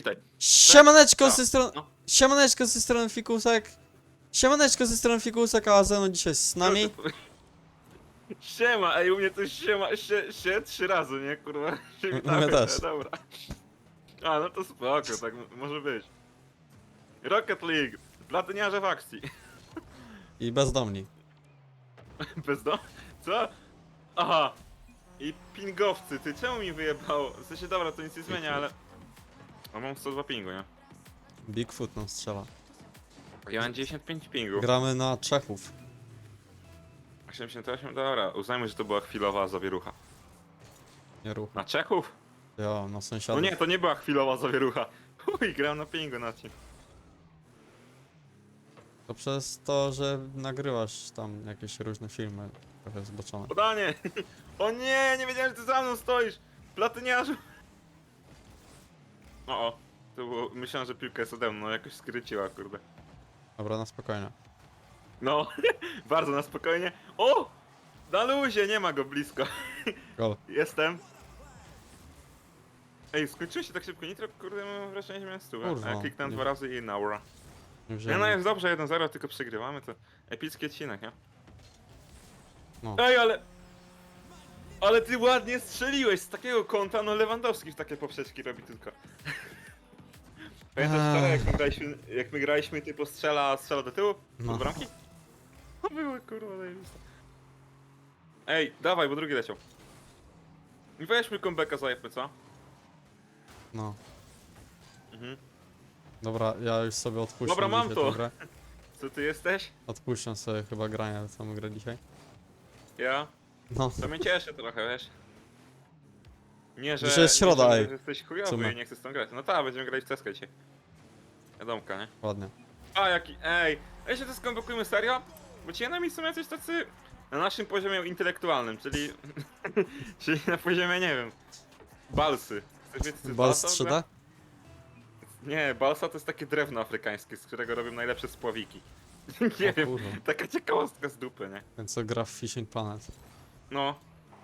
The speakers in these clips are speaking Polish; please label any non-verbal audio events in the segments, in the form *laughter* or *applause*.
Witaj. Siemaneczko Co? ze strony... No. Siemaneczko ze strony Fikusek. Siemaneczko ze strony Fikusek, a ze mną dzisiaj z nami. Siema, ej, u mnie to siema, się, się trzy razy, nie, kurwa? *laughs* Się witamy, też. *laughs* Dobra. A, no to spoko, tak m- może być. Rocket League, platyniarze w akcji. I bezdomni. *laughs* Bez do... Co? Aha. I pingowcy, ty czemu mi wyjebało? W sensie, dobra, to nic nie zmienia, ale... A mam 102 pingu, nie? Bigfoot nam strzela. Ja mam 95 pingu. Gramy na Czechów. 88, dobra, uznajmy, że to była chwilowa zawierucha. Nie ruch. Na Czechów? Jo, na No sąsiadów. nie, to nie była chwilowa zawierucha. Uj, gram na pingu na ci. To przez to, że nagrywasz tam jakieś różne filmy. Trochę zboczone. Podanie! *laughs* O nie, nie wiedziałem, że ty za mną stoisz! Platyniarzu! O, o. To było, myślałem, że piłka jest ode mną, no jakoś skryciła, kurde. Dobra, na spokojnie. No, *laughs* bardzo na spokojnie. O! Na luzie, nie ma go blisko. *laughs* Gol. Jestem. Ej, skończyło się tak szybko nitro, kurde, mam wrażenie, że miałem stówę. Kurwa, A ja kliknąłem nie- dwa razy i naura. Nie Nie wziąłem. no, jest dobrze, 1-0, tylko przegrywamy, to epicki odcinek, nie? No. Ej, ale... Ale ty ładnie strzeliłeś z takiego kąta, no Lewandowski w takie poprzeczki robi tylko. Pamiętasz wczoraj, jak my graliśmy, jak my graliśmy ty postrzela, a strzela do tyłu? No. Od bramki? No były kurwa. Ej, dawaj, bo drugi leciał. I weźmy comebacka zajebmy, co? No. Mhm. Dobra, ja już sobie odpuszczam Dobra, mam dzisiaj to. tę grę. Co ty jesteś? Odpuszczam sobie chyba grania w tą grę dzisiaj. Ja? No. To mnie cieszy trochę, wiesz? Nie, że... Dzisiaj jest środa, nie, że, ej. że jesteś chujowy i nie chcesz z tą grać. No tak, będziemy grać w CSKA dzisiaj. Wiadomka, nie? Ładnie. A, jaki... Ej! Ej, się to skomplikujmy serio? Bo ci enemy są jacyś tacy... Na naszym poziomie intelektualnym, czyli... *laughs* czyli na poziomie, nie wiem... Balsy. Chcesz wiedzieć, co jest Bals balsa w ogóle? 3D? Nie, balsa to jest takie drewno afrykańskie, z którego robią najlepsze spławiki. *laughs* nie O wiem, kurwa. taka ciekawostka z dupy, nie? Ten co gra w Fishing Planet. No,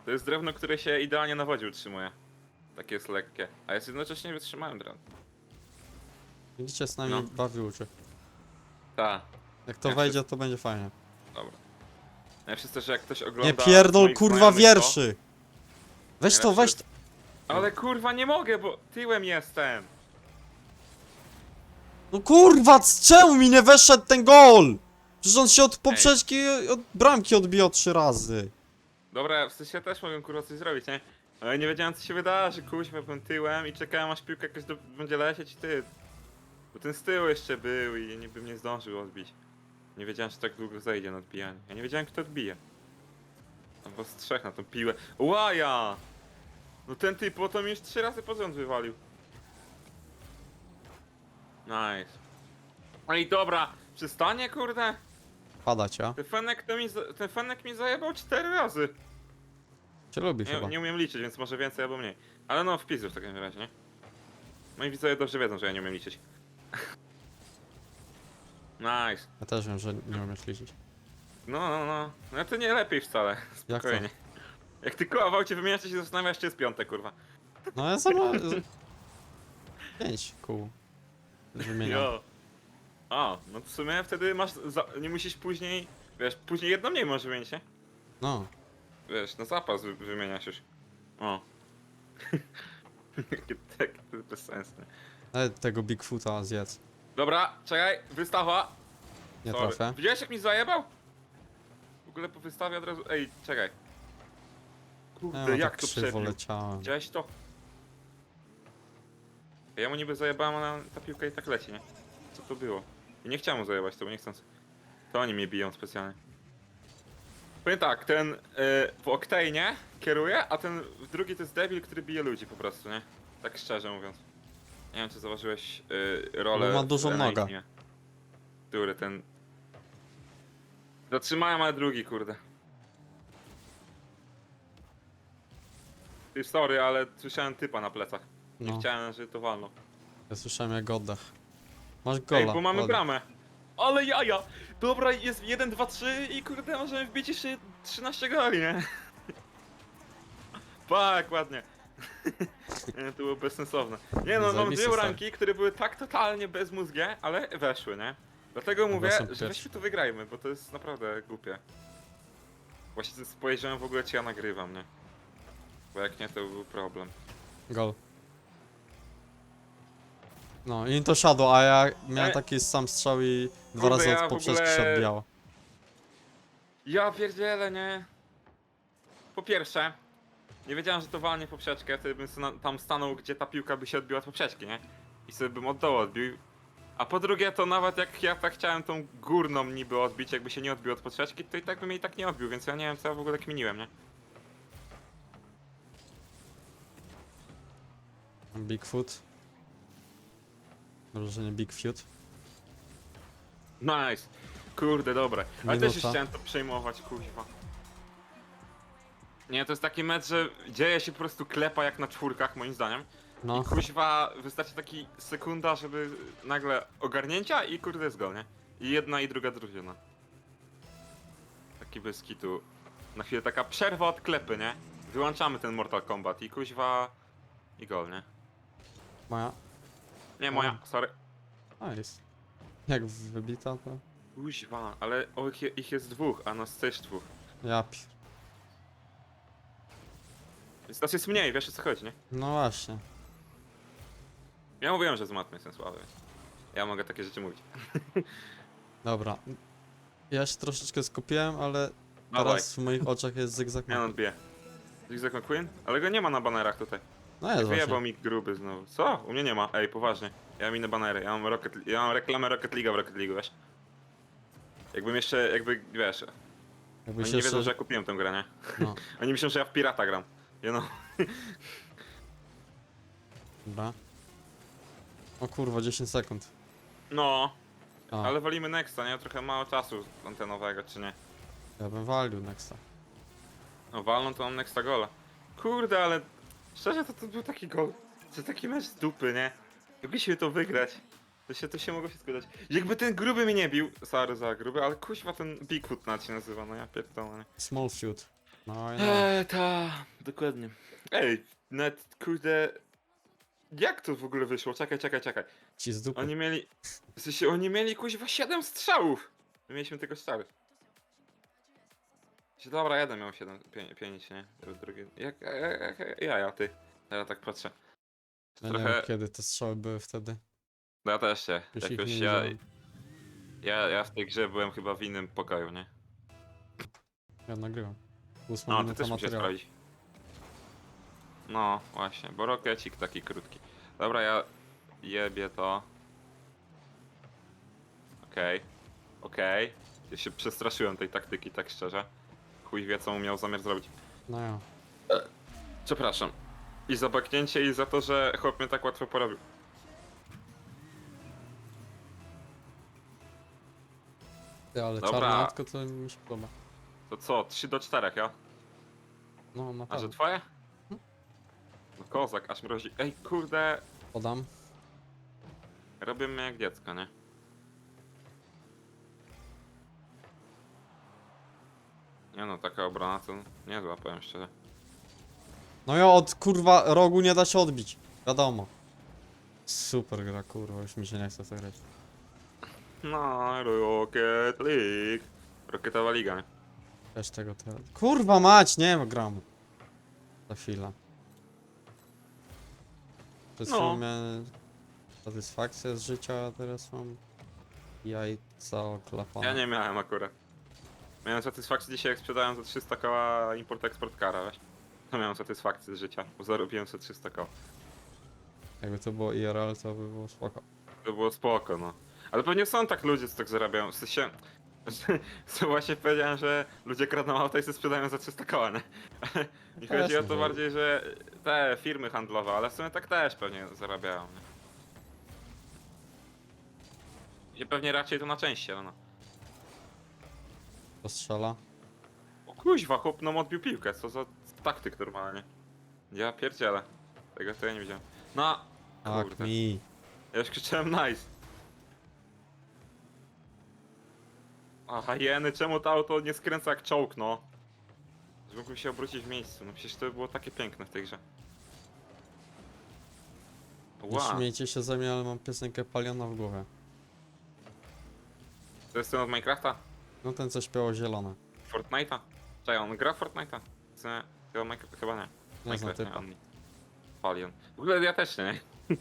to jest drewno, które się idealnie na wodzie utrzymuje. Takie jest lekkie, a jest jednocześnie wytrzymałym drewnem. Widzicie, z nami No. bawi uczy. Ta, Jak to Jak wejdzie, to będzie fajnie. dobra. Najlepsze jest że jak ktoś ogląda... Nie pierdol moich kurwa znajomych, wierszy! Weź to, Najlepsze weź to. Ale kurwa nie mogę, bo tyłem jestem. No kurwa, c- czemu mi nie weszedł ten gol? Przecież on się od poprzeczki, od bramki odbijał trzy razy. Dobra, w sensie też mogę kurwa coś zrobić, nie? Ale nie wiedziałem co się wydarzy, kuźwa byłem tyłem i czekałem aż piłka jakaś do... będzie lecieć i ty. Bo ten z tyłu jeszcze był i niby nie zdążył odbić. Nie wiedziałem, że tak długo zejdzie na odbijanie. Ja nie wiedziałem kto odbije. Tam was trzech na tą piłę. Łaja! No ten typ potem już trzy razy pod wywalił. Nice. Ej dobra, przystanie kurde? Padać, a? Ten fenek, to mi, za- mi zajebał cztery razy. Cię lubi Nie, chyba. nie umiem liczyć, więc może więcej albo mniej. Ale no, wpisuj w takim razie, nie? Moi widzowie dobrze wiedzą, że ja nie umiem liczyć. *laughs* nice. Ja też wiem, że nie umiesz liczyć. No, no, no. No to nie lepiej wcale. Jak to? Spokojnie. Jak ty koła cię wymieniasz, to się zastanawiasz, czy jest piąte, kurwa. No ja sama... *laughs* z- Pięć kół. Wymieniam. Jo. A, no w sumie wtedy masz, za, nie musisz później, wiesz, później jedno mniej możesz wymienić, nie? No. Wiesz, na zapas wy, wymieniasz już. O. *laughs* Tak, to jest bezsensne. Ale tego Bigfoota zjedz. Dobra, czekaj, wystawa. Nie Sorry. trafię. Widziałeś jak mi zajebał? W ogóle po wystawie od razu... Ej, czekaj. Kurde, Ja jak tak to krzywo przebił? leciałem. Widziałeś to? Ja mu niby zajebałem, a ta piłka i tak leci, nie? Co to było? I nie chciałem mu zajebać, to bo nie chcąc. To oni mnie biją specjalnie. Powiem tak, ten y, w Octane kieruje, a ten drugi to jest debil, który bije ludzi po prostu, nie? Tak szczerze mówiąc. Nie wiem, czy zauważyłeś y, rolę... Bo ma dużą w nogę. Który ten... Zatrzymałem, ale drugi, kurde. Ty, sorry, ale słyszałem typa na plecach. Nie No. chciałem, żeby to walnął. Ja słyszałem jak oddech. Masz gola. Ej, bo mamy ładnie. bramę. Ale jaja! Dobra, jest 1, 2, 3 i kurde, możemy wbić jeszcze 13 goli, nie? *laughs* Tak, ładnie. *laughs* Nie, to było bezsensowne. Nie no, mam dwie ranki, które były tak totalnie bezmózgie, ale weszły, nie? Dlatego mówię, są że pierwsze. weźmy to wygrajmy, bo to jest naprawdę głupie. Właśnie spojrzałem w ogóle, czy ja nagrywam, nie? Bo jak nie, to był problem. Gol. No, i to shadow, a ja miałem E. taki sam strzał i dwa Kurde, razy ja od w poprzeczki się ogóle- odbijało. Ja pierdzielę, nie? Po pierwsze, nie wiedziałem, że to walnie poprzeczkę, to bym tam stanął, gdzie ta piłka by się odbiła od poprzeczki, nie? I sobie bym od dołu odbił. A po drugie, to nawet jak ja tak chciałem tą górną niby odbić, jakby się nie odbił od poprzeczki, to i tak bym jej tak nie odbił, więc ja nie wiem, co ja w ogóle kminiłem, nie? Bigfoot. Że nie Bigfoot. Nice. Kurde, dobre. Ale też Minuta. już chciałem to przejmować, kuźwa. Nie, to jest taki mecz, że dzieje się po prostu klepa jak na czwórkach, moim zdaniem. No, Kuźwa, wystarczy taki sekunda, żeby nagle ogarnięcia i kurde jest gol, nie? I jedna i druga drużyna. Taki bez kitu. Na chwilę taka przerwa od klepy, nie? Wyłączamy ten Mortal Kombat i kuźwa... I gol, nie? moja. Nie, moja, sorry. Nice. Jak wybita to? Kuźwa, ale o, ich, ich jest dwóch, a nas też dwóch. Ja pier... Więc nas jest mniej, wiesz o co chodzi, nie? No właśnie. Ja mówiłem, że z matmy jestem słaby. więc Ja mogę takie rzeczy mówić. *laughs* Dobra. Ja się troszeczkę skupiłem, ale Dawaj, teraz w moich oczach jest zygzak. ja odbiję. Zigzag McQueen? Ale go nie ma na banerach tutaj. No jest Wyjebał właśnie. mi gruby znowu. Co? U mnie nie ma. Ej, poważnie. Ja mam inne banery. Ja mam, Rocket, ja mam reklamę Rocket League w Rocket League, wiesz? Jakbym jeszcze, jakby, wiesz, Jakbyś oni nie wiedzą, że ja kupiłem tę grę, nie? No, *laughs* Oni myślą, że ja w pirata gram. You know? *laughs* dobra. O kurwa, 10 sekund. No, ale walimy Nexta, nie? Trochę mało czasu antenowego, czy nie? ja bym walił nexta. No walną to mam Nexta gola. Kurde, ale szczerze to, to był taki gol. To taki mecz z dupy, nie? Mogliśmy to wygrać. To się, to się mogło wszystko dać. Jakby ten gruby mnie nie bił, sorry za gruby, ale kuźwa ten Bigfoot na się nazywa, no ja pierdolę. nie? Small shoot. No i no. Eee, ta, dokładnie. Ej, net, kurde... Jak to w ogóle wyszło? Czekaj, czekaj, czekaj. Ci z dupy. Oni mieli... W sensie, oni mieli kuźwa 7 strzałów! My mieliśmy tylko 4. Się, Dobra, jeden miał 7, 5, nie? Drugi... Jak, jak, jak, ja, ja, ty. Ja tak patrzę. Ja nie Trochę... wiem kiedy te strzały były wtedy. No ja też się. Już ich Jakoś nie ja, widziałem. ja, ja w tej grze byłem chyba w innym pokoju, nie? Ja nagrywam. Ósma No, ty minuta też musisz materiału. sprawdzić. No, właśnie, bo rokecik taki krótki. Dobra, ja jebię to. Okej, okej. Ja się przestraszyłem tej taktyki, tak szczerze. Chuj wie, co mu miał zamiar zrobić. No ja. Przepraszam. I za baknięcie, i za to, że chłop mnie tak łatwo porobił. Ty, ale Dobra. czarnatko to mi się podoba. To co, 3 do 4, ja? No, na A że pewno. twoje? No kozak, aż mrozi. Ej, kurde, Podam. robię mnie jak dziecko, nie? Nie no, taka obrona to niezła, powiem szczerze. No ja od kurwa rogu nie da się odbić. Wiadomo. Super gra, kurwa, już mi się nie chce w to grać. No, Rocket League. Rocketowa Liga, nie? Też tego teraz. Kurwa mać, nie wiem, gram. Za chwilę. Przed No. chwilą miałem satysfakcję z życia, a teraz mam jajca oklapane. Ja nie miałem akurat. Miałem satysfakcję dzisiaj, jak sprzedałem za 300 koła import-export kara, wiesz? To miałem satysfakcję z życia, bo zarobiłem sobie 300 koła. Jakby to było IRL, to by było spoko. To było spoko, no. Ale pewnie są tak ludzie, co tak zarabiają. W sensie, *laughs* co właśnie powiedziałem, że ludzie kradną auta i sobie sprzedają za 300 koła, nie? *laughs* Też chodzi o to może. bardziej, że te firmy handlowe, ale w sumie tak też pewnie zarabiają, nie? I pewnie raczej to na części, no. To strzela. O kuźwa, chłop nam odbił piłkę, co za taktyk normalnie. Ja pierdzielę. Tego to ja nie widziałem. No, Tak kurde. mi. Ja już krzyczałem nice. Aha, jeny, czemu to auto nie skręca jak czołg, no? Że mógłbym się obrócić w miejscu, no przecież to by było takie piękne w tej grze. Nie śmiejcie się ze mnie, ale mam piosenkę Paliona w głowie. to jest ten od Minecrafta? No ten co śpiewał zielone. Fortnite'a? Czekaj, on gra w Fortnite'a? Co, Chyba, Minecraft, chyba nie. Nie znam Minecraft, typa. on. Palion. W ogóle ja też nie. *laughs*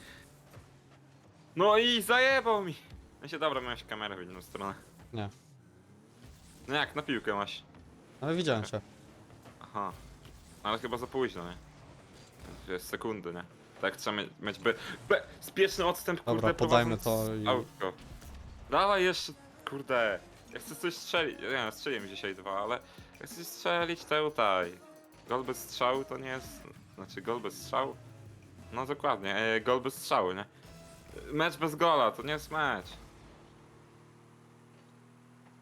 No i zajebał mi! No się dobra, miałeś kamerę w inną stronę. Nie. No jak, na piłkę masz. Ale widziałem cię. Aha. No ale chyba za późno, nie? Wiesz, sekundy, nie? Tak trzeba mieć, mieć be, be, spieszny odstęp, Dobra, kurde, podajmy prowadząc to i- Autko. Dawaj jeszcze, kurde. Ja chcę coś strzelić, nie strzeliłem dzisiaj dwa, ale ja chcę strzelić tutaj. Gol bez strzału to nie jest, znaczy gol bez strzału? No dokładnie, e, gol bez strzału, nie? Mecz bez gola, to nie jest mecz.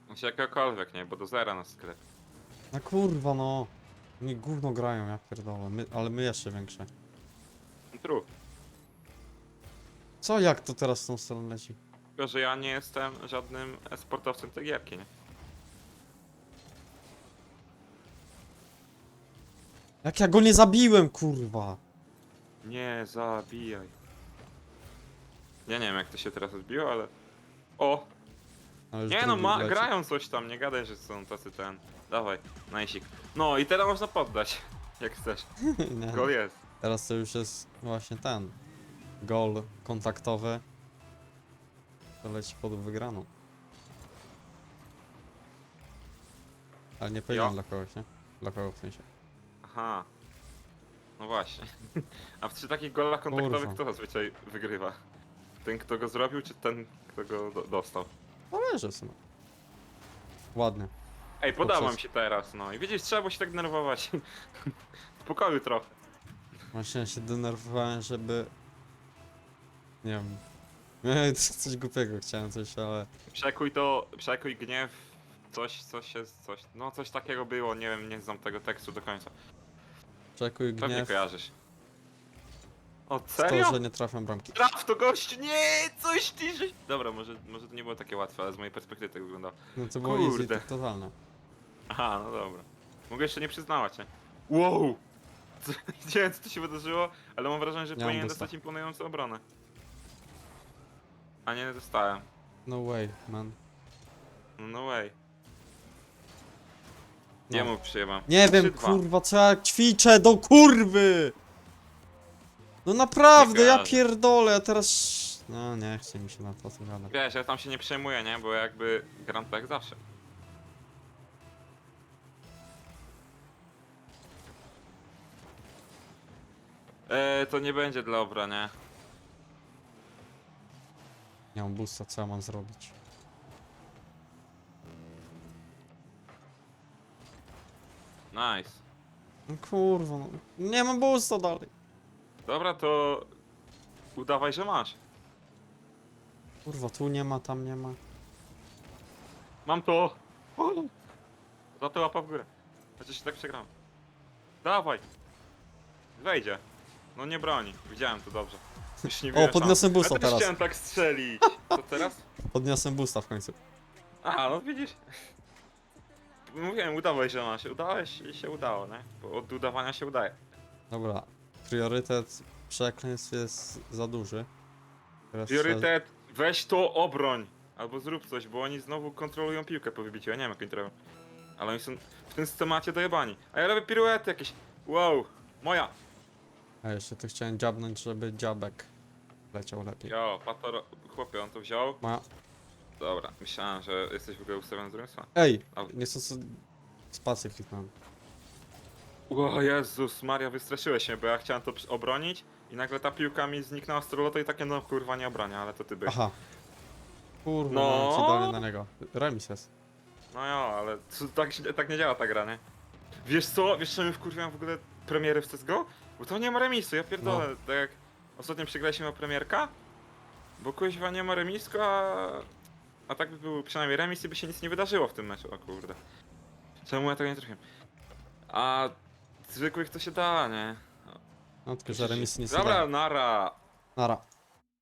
Znaczy jakiegokolwiek, nie? Bo do zera na sklep. No kurwa no. Oni gówno grają, ja pierdolę. My, ale my jeszcze większe. True. Co, jak to teraz w tą stronę leci? Tylko, że ja nie jestem żadnym sportowcem tej gierki, nie? Jak ja go nie zabiłem, kurwa! Nie zabijaj. Ja nie wiem jak to się teraz odbiło, ale... O! Ale już Nie no, drugi ma, grają coś tam, nie gadaj, że są tacy ten... Dawaj, najsik. No i teraz można poddać, *laughs* jak chcesz. *laughs* nie. Gol jest. Teraz to już jest właśnie ten. Gol kontaktowy. To leci pod wygraną. Ale nie powiedziałem Jo. dla kogoś, nie? Dla kogo w sensie. Aha. No właśnie. *laughs* A przy takich golach kontaktowych Kurwa. kto zazwyczaj wygrywa? Ten kto go zrobił, czy ten kto go do dostał? Zależy w sumie. Ładnie. Ej, podoba Poprzez- się teraz, no i widzisz, trzeba było się tak denerwować. *laughs* W pokoju trochę. Właśnie się denerwowałem, żeby... Nie wiem. *laughs* Coś głupiego chciałem coś, ale... Przekuj to, przekuj gniew, coś, coś jest, coś, no coś takiego było, nie wiem, nie znam tego tekstu do końca. Czekuj Pewnie gniew kojarzysz. O, serio? to, że nie trafiam bramki. Traf to gościu, nie, coś ty, że... Dobra, może, może to nie było takie łatwe, ale z mojej perspektywy tak wyglądało. No to było easy, Kurde. tak totalne. Aha, no dobra. Mogę jeszcze nie przyznawać, nie? Wow! Co, *laughs* nie wiem, co tu się wydarzyło, ale mam wrażenie, że Nie mam powinienem dostać imponującą obronę. A nie dostałem. No way, man. No, no way. Nie No. mów przyjemam. Nie wiem, 3-2. kurwa, co ja ćwiczę do kurwy! No naprawdę, Nie ja pierdolę, ja teraz... No nie chce mi się na to co gadać. Wiesz, ja tam się nie przejmuję, nie? Bo jakby gram tak jak zawsze. Eee, to nie będzie dla obra, nie? Nie mam boosta, co ja mam zrobić? Nice. No kurwa, no. Nie mam boosta dalej. Dobra, to udawaj, że masz. Kurwa, tu nie ma, tam nie ma. Mam to! O! Za to łapa w górę. Chociaż się tak przegram. Dawaj! Wejdzie. No nie broni. Widziałem to dobrze. Już nie O, podniosłem boosta ja też teraz. chciałem tak strzelić. Co teraz? Podniosłem boosta w końcu. A, no widzisz. Mówiłem, udawaj, że masz. Udałeś i się udało, nie? Bo od udawania się udaje. Dobra, priorytet przekleństw jest za duży. Teraz Priorytet, weź to obroń. Albo zrób coś, bo oni znowu kontrolują piłkę po wybiciu. Ja nie wiem jak oni to robią. Ale oni są w tym systemacie dojebani. A ja robię piruety jakieś. Wow, moja. Trzeba... A jeszcze tu chciałem dziabnąć, żeby dziabek leciał lepiej. Jo, patoro, chłopie, on to wziął. Ma... Dobra, myślałem, że jesteś w ogóle ustawiony z stroną. Ej! Au. Nie chcę co... Spację kliknąłem. O Jezus Maria, wystraszyłeś się, bo ja chciałem to przy- obronić i nagle ta piłka mi zniknęła z trolotu i takie no kurwa nie obronię, ale to ty byłeś. Aha. Kurwa, No. no. ci dali na niego. Remis jest. No jo, ale to, tak, tak nie działa ta gra, nie? Wiesz co, wiesz co mi wkurwiam w ogóle premiery w CSGO? Bo to nie ma remisu, ja pierdolę, No. tak jak ostatnio przegraliśmy o premierka, bo kuźwa nie ma remisku, a... A tak by był przynajmniej remis i by się nic nie wydarzyło w tym meczu, o kurde. Czemu ja tego nie trafiłem? A zwykłych to się da, nie? No tylko, że remis nie Dobra, nara! Nara.